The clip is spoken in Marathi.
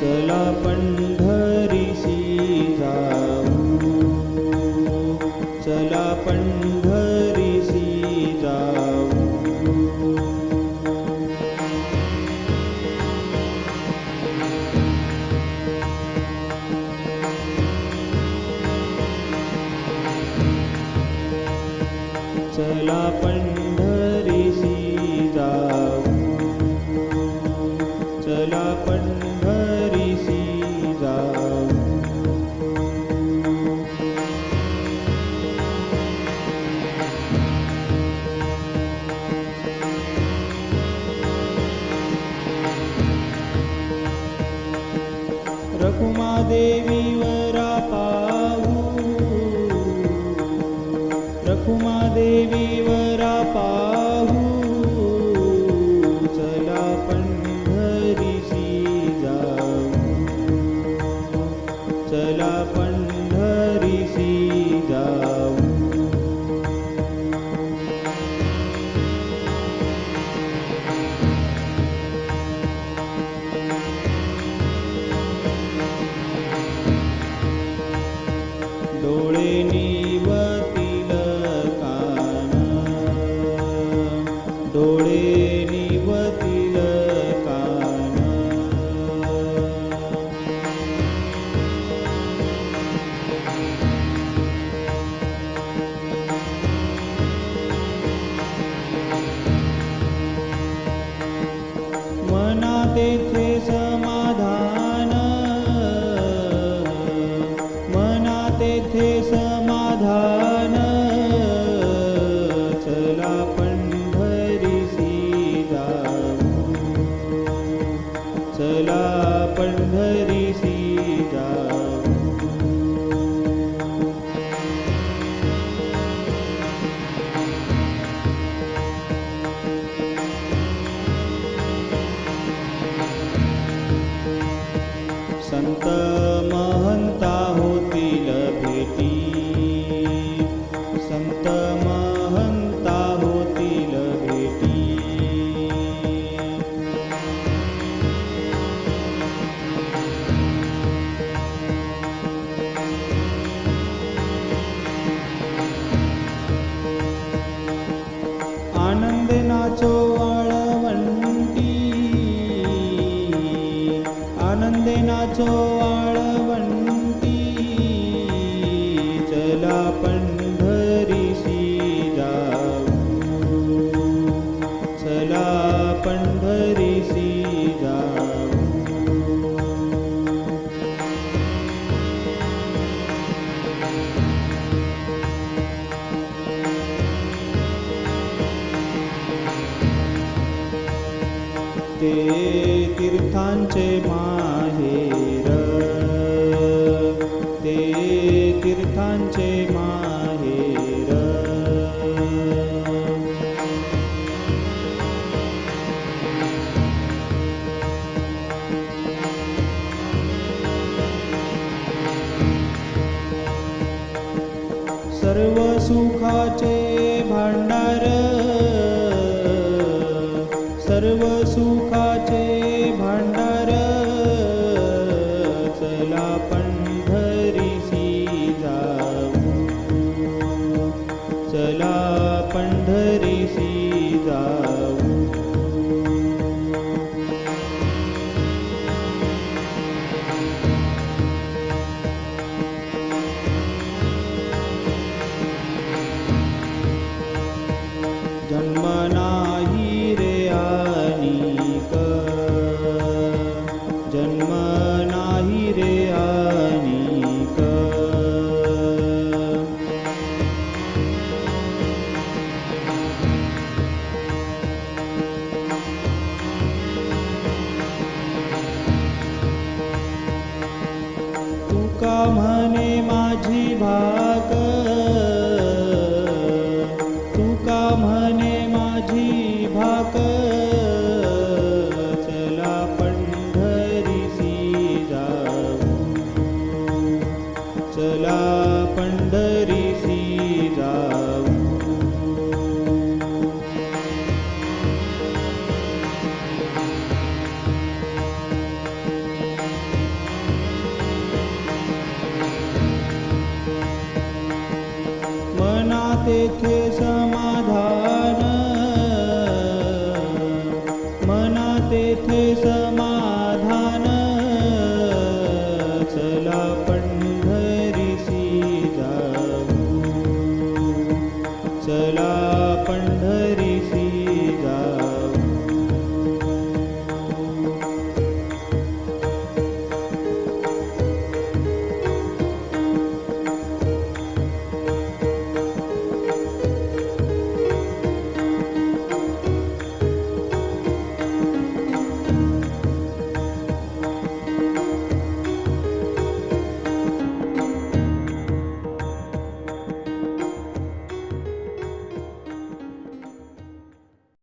चला पंढरीसी जाऊ. चला पंढरीसी जाऊ. चला पंढ रखुमा देवीवरा पाहू रखुमा डोळे निवतील कान. डोळे निवतील कान. मना तेथे चला पंढरीसी ते तीर्थांचे माहेर. ते तीर्थांचे माहेर. सर्व सुखाचे चला पंढरीसी जाऊ. मना तेथे चला पण